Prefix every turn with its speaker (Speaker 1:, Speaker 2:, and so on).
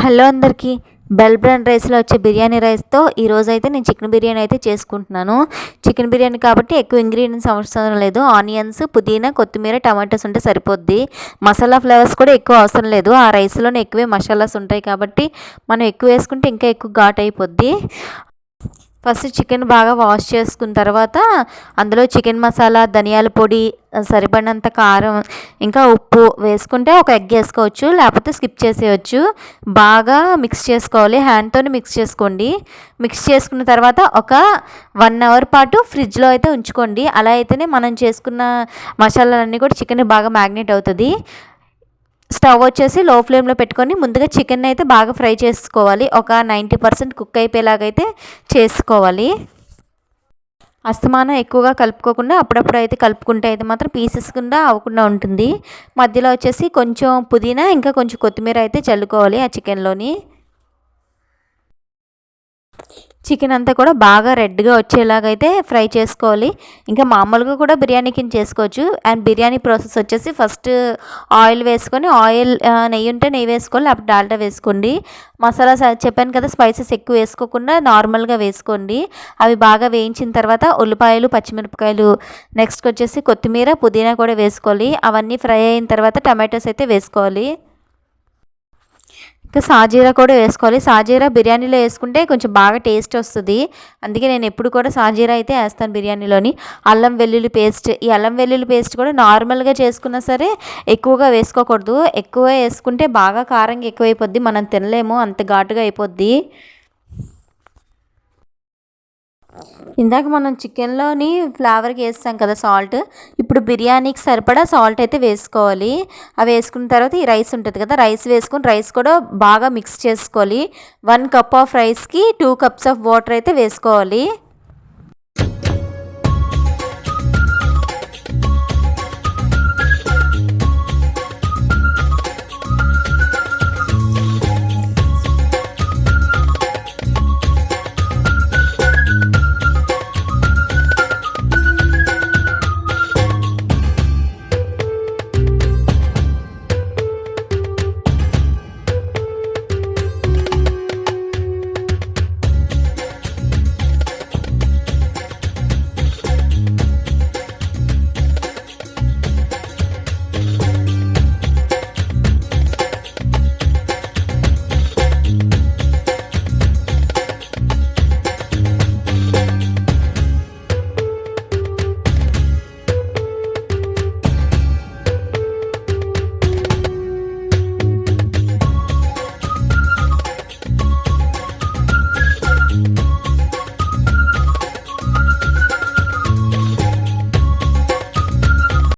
Speaker 1: Hello అందరికీ. Bell brand రైస్లో వచ్చే బిర్యానీ రైస్తో ఈరోజు అయితే నేను చికెన్ బిర్యానీ అయితే చేసుకుంటున్నాను. చికెన్ బిర్యానీ కాబట్టి ఎక్కువ ఇంగ్రీడియంట్స్ అవసరం లేదు. ఆనియన్స్ పుదీనా కొత్తిమీర టమాటోస్ ఉంటే సరిపోద్ది. మసాలా ఫ్లేవర్స్ కూడా ఎక్కువ అవసరం లేదు. ఆ రైస్లోనే ఎక్కువే మసాలాస్ ఉంటాయి కాబట్టి మనం ఎక్కువ వేసుకుంటే ఇంకా ఎక్కువ ఘాట్ అయిపోద్ది ఫస్ట్ చికెన్ బాగా వాష్ చేసుకున్న తర్వాత అందులో చికెన్ మసాలా ధనియాల పొడి సరిపడినంత కారం ఇంకా ఉప్పు వేసుకుంటే ఒక ఎగ్ వేసుకోవచ్చు లేకపోతే స్కిప్ చేసేయచ్చు. బాగా మిక్స్ చేసుకోవాలి హ్యాండ్తో మిక్స్ చేసుకోండి. మిక్స్ చేసుకున్న తర్వాత ఒక వన్ అవర్ పాటు ఫ్రిడ్జ్లో అయితే ఉంచుకోండి. అలా అయితేనే మనం చేసుకున్న మసాలాలన్నీ కూడా చికెన్ బాగా మ్యాగ్నేట్ అవుతుంది. స్టవ్ వచ్చేసి లో ఫ్లేమ్లో పెట్టుకొని ముందుగా చికెన్ అయితే బాగా ఫ్రై చేసుకోవాలి. ఒక నైంటీ పర్సెంట్ కుక్ అయిపోయేలాగైతే చేసుకోవాలి. అస్తమానం ఎక్కువగా కలుపుకోకుండా అప్పుడప్పుడు అయితే కలుపుకుంటే అయితే మాత్రం పీసెస్ కింద అవ్వకుండా ఉంటుంది. మధ్యలో వచ్చేసి కొంచెం పుదీనా ఇంకా కొంచెం కొత్తిమీర అయితే చల్లుకోవాలి ఆ చికెన్లోని. చికెన్ అంతా కూడా బాగా రెడ్గా వచ్చేలాగైతే ఫ్రై చేసుకోవాలి. ఇంకా మామూలుగా కూడా బిర్యానీ కింద చేసుకోవచ్చు. అండ్ బిర్యానీ ప్రాసెస్ వచ్చేసి ఫస్ట్ ఆయిల్ వేసుకొని ఆయిల్ నెయ్యి ఉంటే నెయ్యి వేసుకోవాలి అప్పుడు డాల్టా వేసుకోండి. మసాలా చెప్పాను కదా స్పైసెస్ ఎక్కువ వేసుకోకుండా నార్మల్గా వేసుకోండి. అవి బాగా వేయించిన తర్వాత ఉల్లిపాయలు పచ్చిమిరపకాయలు నెక్స్ట్ వచ్చేసి కొత్తిమీర పుదీనా కూడా వేసుకోవాలి. అవన్నీ ఫ్రై అయిన తర్వాత టమాటోస్ అయితే వేసుకోవాలి. ఇంకా సాజీరా కూడా వేసుకోవాలి. సాజీరా బిర్యానీలో వేసుకుంటే కొంచెం బాగా టేస్ట్ వస్తుంది. అందుకే నేను ఎప్పుడు కూడా సాజీరా అయితే వేస్తాను బిర్యానీలోని. అల్లం వెల్లుల్లి పేస్ట్ ఈ అల్లం వెల్లుల్లి పేస్ట్ కూడా నార్మల్గా చేసుకున్నా సరే ఎక్కువగా వేసుకోకూడదు. ఎక్కువ వేసుకుంటే బాగా కారంగా ఎక్కువైపోద్ది. మనం తినలేము. అంత ఘాటుగా అయిపోద్ది. ఇందాక మనం చికెన్లోని ఫ్లేవర్కి వేస్తాం కదా సాల్ట్ ఇప్పుడు బిర్యానీకి సరిపడా సాల్ట్ అయితే వేసుకోవాలి. అవి వేసుకున్న తర్వాత ఈ రైస్ ఉంటుంది కదా రైస్ వేసుకుని రైస్ కూడా బాగా మిక్స్ చేసుకోవాలి. వన్ కప్ ఆఫ్ రైస్కి టూ కప్స్ ఆఫ్ వాటర్ అయితే వేసుకోవాలి.